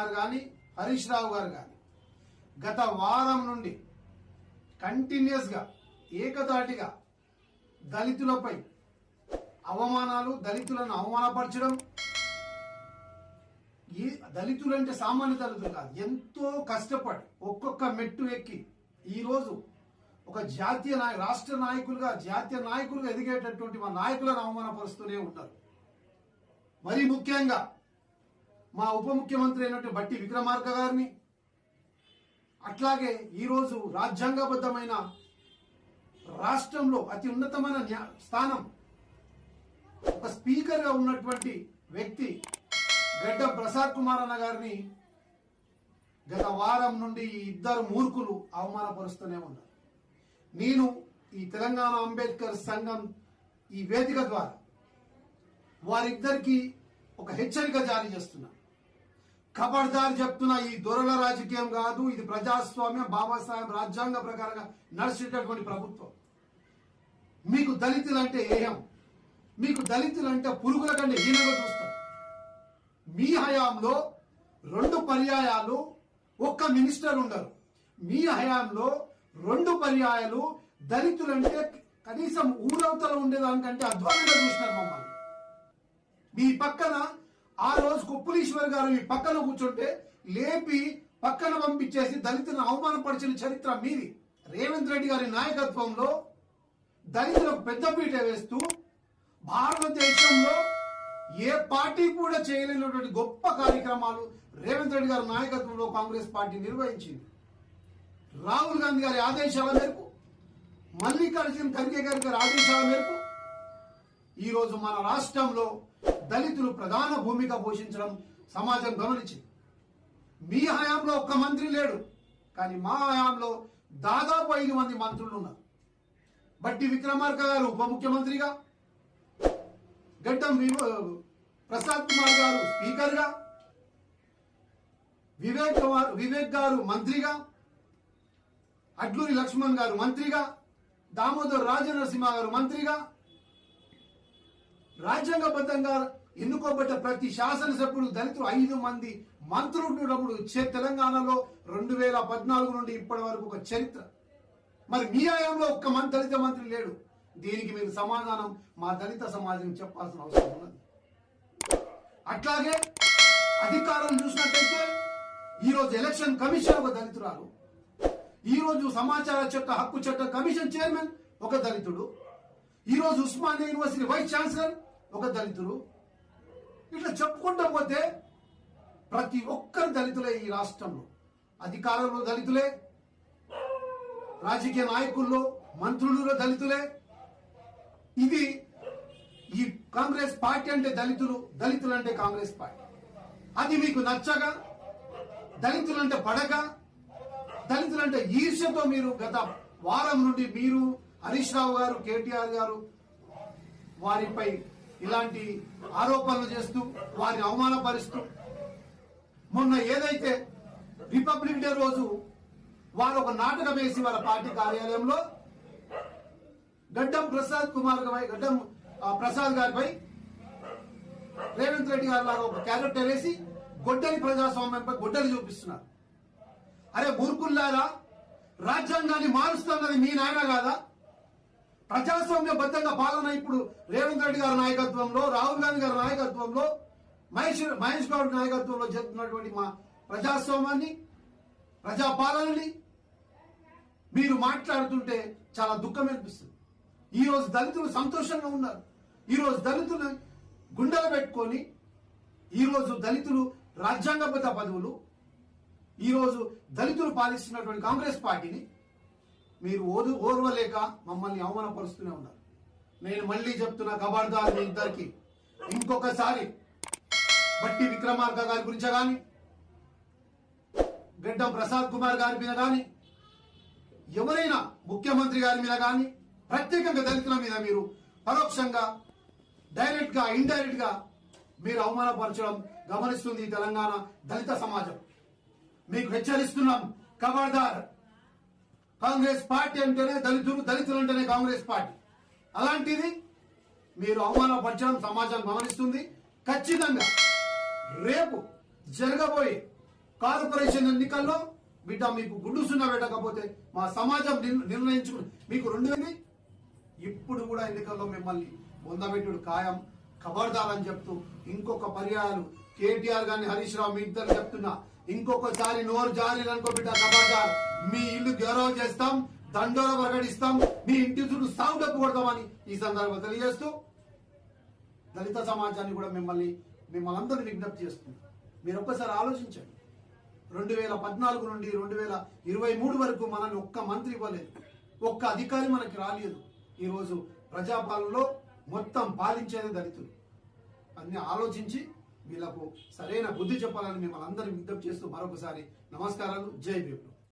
హరీష్ రావు గారు గత వారం నుండి కంటిన్యూస్గా ఏకదాటిగా దళితులపై అవమానాలు దళితులను అవమానపరచడం ఈ దళితులు అంటే సామాన్య దళితులు కాదు ఎంతో కష్టపడి ఒక్కొక్క మెట్టు ఎక్కి ఈరోజు ఒక జాతీయ నాయ రాష్ట్ర నాయకులుగా జాతీయ నాయకులుగా ఎదిగేటటువంటి మా నాయకులను అవమానపరుస్తూనే ఉంటారు మరీ ముఖ్యంగా మా ఉప ముఖ్యమంత్రి అయినటువంటి బట్టి విక్రమార్క గారిని అట్లాగే ఈరోజు రాజ్యాంగబద్ధమైన రాష్ట్రంలో అతి ఉన్నతమైన స్థానం ఒక స్పీకర్గా ఉన్నటువంటి వ్యక్తి గడ్డ ప్రసాద్ కుమార్ అన్న గారిని గత వారం నుండి ఈ ఇద్దరు మూర్ఖులు అవమానపరుస్తూనే ఉన్నారు. నేను ఈ తెలంగాణ అంబేద్కర్ సంఘం ఈ వేదిక ద్వారా వారిద్దరికి ఒక హెచ్చరిక జారీ చేస్తున్నాను. ఖబర్దార్ చెప్తున్న ఈ దొరల రాజకీయం కాదు ఇది ప్రజాస్వామ్యం బాబాసాహెబ్ రాజ్యాంగ ప్రకారంగా నడిచేటటువంటి ప్రభుత్వం. మీకు దళితులంటే ఏయం మీకు దళితులంటే పురుగుల కంటే హీనంగా చూస్తారు. మీ హయాంలో రెండు పర్యాయాలు ఒక్క మినిస్టర్ ఉండరు. మీ హయాంలో రెండు పర్యాయాలు దళితులంటే కనీసం ఊరవతల ఉండేదానికంటే అధ్వానంగా చూసినారు మమ్మల్ని. మీ పక్కన ఆ రోజు కుప్పులీశ్వర్ గారు మీ పక్కన కూర్చుంటే లేపి పక్కన పంపించేసి దళితులను అవమానపరిచిన చరిత్ర మీది. రేవంత్ రెడ్డి గారి నాయకత్వంలో దళితులకు పెద్దపీట వేస్తూ భారతదేశంలో ఏ పార్టీ కూడా చేయలేనటువంటి గొప్ప కార్యక్రమాలు రేవంత్ రెడ్డి గారి నాయకత్వంలో కాంగ్రెస్ పార్టీ నిర్వహించింది. రాహుల్ గాంధీ గారి ఆదేశాల మేరకు మల్లికార్జున ఖర్గే గారి గారి ఆదేశాల మేరకు ఈరోజు మన రాష్ట్రంలో దళితులు ప్రధాన భూమిక పోషించడం సమాజం గమనించింది. మీ హయాంలో ఒక్క మంత్రి లేడు కానీ మా హయాంలో దాదాపు ఐదు మంది మంత్రులు ఉన్నారు. బట్టి విక్రమార్క గారు ఉప ముఖ్యమంత్రిగా గడ్డం ప్రసాద్ కుమార్ గారు స్పీకర్గా వివేక్ కుమార్ వివేక్ గారు మంత్రిగా అడ్లూరి లక్ష్మణ్ గారు మంత్రిగా దామోదర్ రాజనరసింహ గారు మంత్రిగా రాజ్యాంగబద్ధంగా ఎన్నుకోబడ్డ ప్రతి శాసనసభ్యుడు దళితులు ఐదు మంది మంత్రులు ఉన్నప్పుడు తెలంగాణలో రెండు వేల పద్నాలుగు నుండి ఇప్పటి వరకు ఒక చరిత్ర. మరి మీ ఆయంలో ఒక్క మంది దళిత మంత్రి లేడు. దీనికి మీరు సమాధానం మా దళిత సమాజం చెప్పాల్సిన అవసరం ఉన్నది. అట్లాగే అధికారం చూసినట్టయితే ఈరోజు ఎలక్షన్ కమిషన్ ఒక దళితురాలు. ఈరోజు సమాచార చట్ట హక్కు చట్ట కమిషన్ చైర్మన్ ఒక దళితుడు. ఈరోజు ఉస్మానియా యూనివర్సిటీ వైస్ ఛాన్సలర్ ఒక దళితుడు. ఇట్లా చెప్పుకుంటా పోతే ప్రతి ఒక్కరు దళితులే ఈ రాష్ట్రంలో. అధికారంలో దళితులే రాజకీయ నాయకుల్లో మంత్రులలో దళితులే. ఇది ఈ కాంగ్రెస్ పార్టీ అంటే దళితులు దళితులు అంటే కాంగ్రెస్ పార్టీ. అది మీకు నచ్చగా దళితులంటే పడక దళితులంటే ఈర్ష్యతో మీరు గత వారం నుండి మీరు హరీష్ రావు గారు కేటీఆర్ గారు వారిపై ఇలాంటి ఆరోపణలు చేస్తూ వారిని అవమానపరుస్తూ మొన్న ఏదైతే రిపబ్లిక్ డే రోజు వారు ఒక నాటకం వేసి వాళ్ళ పార్టీ కార్యాలయంలో గడ్డం ప్రసాద్ కుమార్ గడ్డం ఆ, ప్రసాద్ గారిపై రేవంత్ రెడ్డి గారి లాగా ఒక క్యారెక్టర్ వేసి గొడ్డలి ప్రజాస్వామ్యంపై గొడ్డలు చూపిస్తున్నారు. అరే మూర్ఖుల్లారా? రాజ్యాంగాన్ని మారుస్తున్నది మీ నాయన కాదా? ప్రజాస్వామ్యబద్ధంగా పాలన ఇప్పుడు రేవంత్ రెడ్డి గారి నాయకత్వంలో రాహుల్ గాంధీ గారి నాయకత్వంలో మహేష్ మహేష్ గౌడ్ నాయకత్వంలో జరుగుతున్నటువంటి మా ప్రజాస్వామ్యాన్ని ప్రజాపాలనని మీరు మాట్లాడుతుంటే చాలా దుఃఖం అనిపిస్తుంది. ఈ రోజు దళితులు సంతోషంగా ఉన్నారు. ఈ రోజు దళితులు గుండెలు పెట్టుకొని ఈ రోజు దళితులు రాజ్యాంగబద్ధ పదవులు ఈ రోజు దళితులు పాలిస్తున్నటువంటి కాంగ్రెస్ పార్టీని మీరు ఓదు ఓర్వలేక మమ్మల్ని అవమానపరుస్తూనే ఉన్నారు. నేను మళ్ళీ చెప్తున్నా ఖబర్దార్ మీ ఇద్దరికి. ఇంకొకసారి బట్టి విక్రమార్క గారి గురించి కానీ గడ్డ ప్రసాద్ కుమార్ గారి మీద కానీ ఎవరైనా ముఖ్యమంత్రి గారి మీద కానీ ప్రత్యేకంగా దళితుల మీద మీరు పరోక్షంగా డైరెక్ట్గా ఇండైరెక్ట్గా మీరు అవమానపరచడం గమనిస్తుంది ఈ తెలంగాణ దళిత సమాజం. మీకు హెచ్చరిస్తున్నాం ఖబర్దార్ కాంగ్రెస్ పార్టీ అంటేనే దళితులు దళితులు అంటేనే కాంగ్రెస్ పార్టీ. అలాంటిది మీరు అవమానపరచడం సమాజం గమనిస్తుంది. ఖచ్చితంగా రేపు జరగబోయే కార్పొరేషన్ ఎన్నికల్లో బిడ్డ మీకు గుడ్డు సున్నా పెట్టకపోతే మా సమాజం నిర్ణయించుకుని మీకు రెండు ఇప్పుడు కూడా ఎన్నికల్లో మిమ్మల్ని పొందబెట్టుడు ఖాయం ఖబర్దార్ అని చెప్తూ ఇంకొక పర్యాయాలు. కేటీఆర్ గారిని హరీష్ రావు మీ ఇద్దరు చెప్తున్నా. ఇంకొకసారి నోరు జారీ అనుకో బిడ్డ ఖబర్దార్ మీ ఇల్లు గౌరవం చేస్తాం దండోర ప్రకటిస్తాం మీ ఇంటి చుట్టూ సాగు కొడతామని ఈ సందర్భంగా తెలియజేస్తూ దళిత సమాజాన్ని కూడా మిమ్మల్ని మిమ్మల్ని అందరినీ విజ్ఞప్తి చేస్తుంది. మీరు ఒక్కసారి ఆలోచించండి. రెండు వేల పద్నాలుగు నుండి రెండు వేల ఇరవై మూడు వరకు మనల్ని ఒక్క మంత్రి ఇవ్వలేదు. ఒక్క అధికారి మనకి రాలేదు. ఈరోజు ప్రజాపాలనలో మొత్తం పాలించేది దళితులు. అన్ని ఆలోచించి వీళ్ళకు సరైన బుద్ధి చెప్పాలని మిమ్మల్ని అందరూ విజ్ఞప్తి చేస్తూ మరొకసారి నమస్కారాలు. జై భీములు